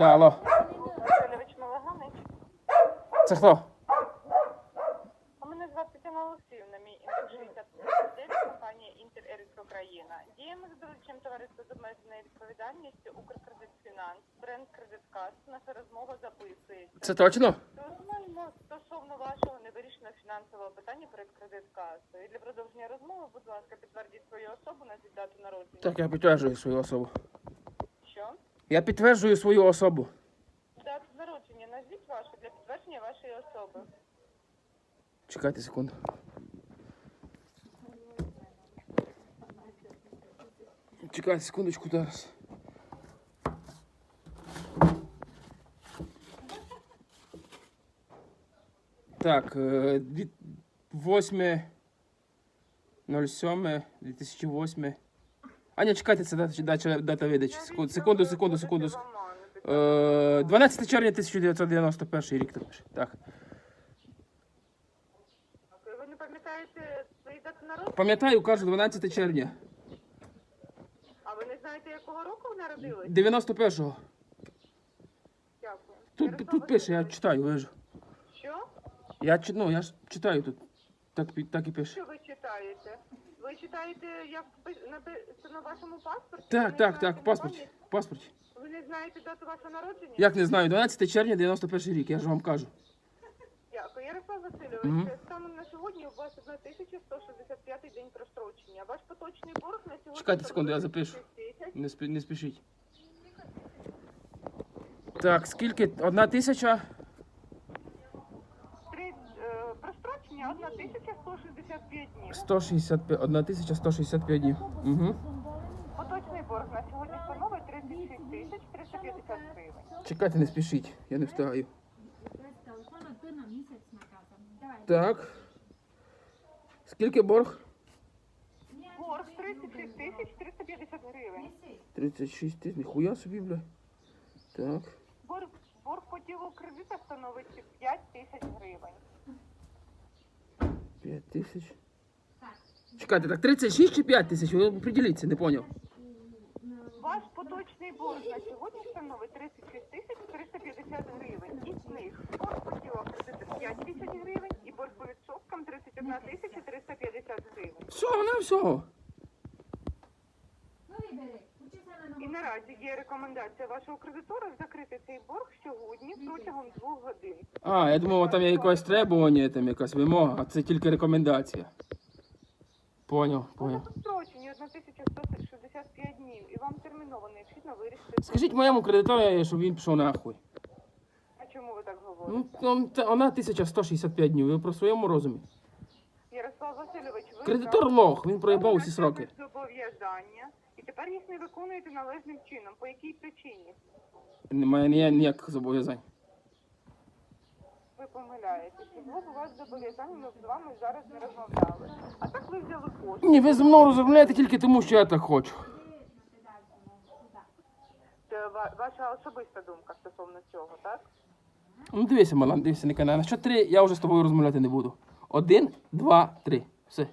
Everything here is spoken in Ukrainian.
Да, алло. Васильович. Це хто? А мене звати Тетяна Олексіївна, мій 69, компанія Інтер Україна. Діємо з дорученням товариства з обмеженою відповідальністю Укркредитфінанс, бренд Кредиткас. Наша розмова записується. Це точно? Розмовляємо стосовно вашого невирішеного фінансового питання перед кредиткасою. Для продовження розмови, будь ласка, підтвердіть свою особу, назвіть дату народження. Так, я підтверджую свою особу. Що? Я підтверджую свою особу. Так, заручення. Назвіть вашу для підтвердження вашої особи. Чекайте секунду. Чекайте секундочку зараз. Так, е, 8.07.2008 Аня, чекайте, це дата, дата, дата видачі. Секунду, секунду, секунду. Е, 12 червня 1991 рік. Ти пише. Так. Ви не пам'ятаєте свої дати народження? Пам'ятаю, кажу, 12 червня. А ви не знаєте, якого року вона народились? 91-го. Тут, тут пише, я читаю, вижу. Що? Я, ну, я ж читаю тут. Так, так і пише. Що ви читаєте? Ви читаєте, як пи- написано на вашому паспорті? Так, так, так. В паспорті. Ви не знаєте дату вашого народження? Як не знаю, 12 червня 91 рік, я ж вам кажу. Дякую. Ярослав Васильович, Мгм. станом на сьогодні у вас 1165 день прострочення. Ваш поточний борг на сьогодні... Чекайте секунду, я запишу. 6. Не, спі, не спішіть. Так, скільки? Одна тисяча? Прострочення 1165 днів. 165, одна тисяча 165 днів. Угу. Поточний борг на сьогодні становить 36 тисяч 350 гривень. Чекайте, не спішіть, я не встигаю. Так. Скільки борг? Борг 36 тисяч 350 гривень. Неси. 36 тисяч, ніхуя собі, бля. Так. Борг, борг по ділу кредита становить 5 тисяч гривень. 5 тисяч. Так. Чекайте, так 36 чи 5 тисяч? Ви определіться, не поняв. Ваш поточний борг на сьогодні становить 36 тисяч 350 гривень. Із них борг по ділу кредита 5 тисяч гривень і борг по відсоткам 31 тисяча 350 гривень. Все, вона все. Ну на І наразі є рекомендація вашого кредитора закрити цей сьогодні протягом двох годин. А, я думав, там є якесь требування, там якась вимога, а це тільки рекомендація. Поняв, поняв. прострочені 1165 днів і вам терміново необхідно вирішити. Скажіть моєму кредитору, щоб він пішов нахуй. А чому ви так говорите? Ну, там, це, вона 1165 днів, ви про своєму розумі. Ярослав Васильович, ви Кредитор лох, він проїбав усі сроки. зобов'язання і тепер їх не виконуєте належним чином. По якій причині? Немає ніяких зобов'язань. Ви помиляєтеся. Було б у вас зобов'язання, ми б з вами зараз не розмовляли. А так ви взяли кошти. Ні, ви зі мною розмовляєте тільки тому, що я так хочу. Це ва- ваша особиста думка стосовно цього, так? Ну дивися, Малан, дивися на канал. На що три, я вже з тобою розмовляти не буду. Один, два, три. Все.